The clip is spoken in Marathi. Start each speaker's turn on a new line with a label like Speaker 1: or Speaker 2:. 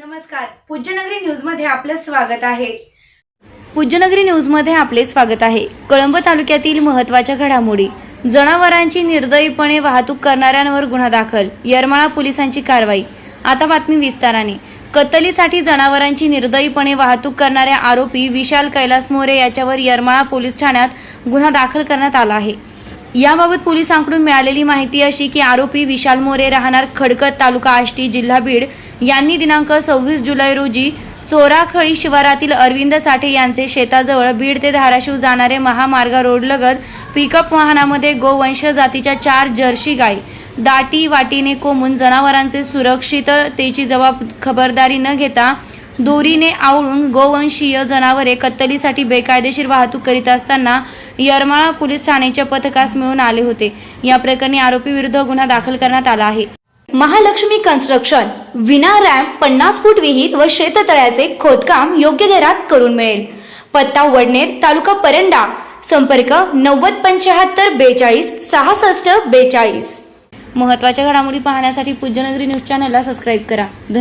Speaker 1: नमस्कार. पूज्यनगरी न्यूजमध्ये आपलं स्वागत आहे. पूज्यनगरी न्यूजमध्ये आपले स्वागत आहे. कळंब तालुक्यातील महत्त्वाच्या घडामोडी. जनावरांची निर्दयीपणे वाहतूक करणाऱ्यांवर गुन्हा दाखल. येरमाळा पोलिसांची कारवाई. आता बातमी विस्ताराने. कत्तलीसाठी जनावरांची निर्दयीपणे वाहतूक करणाऱ्या आरोपी विशाल कैलास मोरे याच्यावर येरमाळा पोलीस ठाण्यात गुन्हा दाखल करण्यात आला आहे. याबाबत पोलिसांकडून मिळालेली माहिती अशी की आरोपी विशाल मोरे राहणार खडकत तालुका आष्टी जिल्हा बीड. यांनी दिनांक सव्वीस जुलै रोजी चोराखळी शिवारातील अरविंद साठे यांचे शेताजवळ बीड ते धाराशिव जाणारे महामार्ग रोडलगत पिकअप वाहनामध्ये गोवंश जातीच्या चार जर्सी गाय दाटी वाटीने कोंबून जनावरांचे सुरक्षिततेची जबाब खबरदारी न घेता दोरीने आवळून गोवंशीय जनावरे कत्तलीसाठी बेकायदेशीर वाहतूक करीत असताना येरमाळा पोलीस ठाण्याच्या पथकास मिळून आले होते. या प्रकरणी आरोपी विरुद्ध गुन्हा दाखल करण्यात आला आहे. महालक्ष्मी कन्स्ट्रक्शन विना रॅम्प पन्नास फूट विहीर व शेततळ्याचे खोदकाम योग्य दरात करून मिळेल. पत्ता वडनेर तालुका परंडा. संपर्क नव्वद पंच्याहत्तर बेचाळीस सहासष्ट बेचाळीस. महत्त्वाच्या घडामोडी पाहण्यासाठी पूज्यनगरी न्यूज चॅनलला सबस्क्राईब करा. धन्यवाद.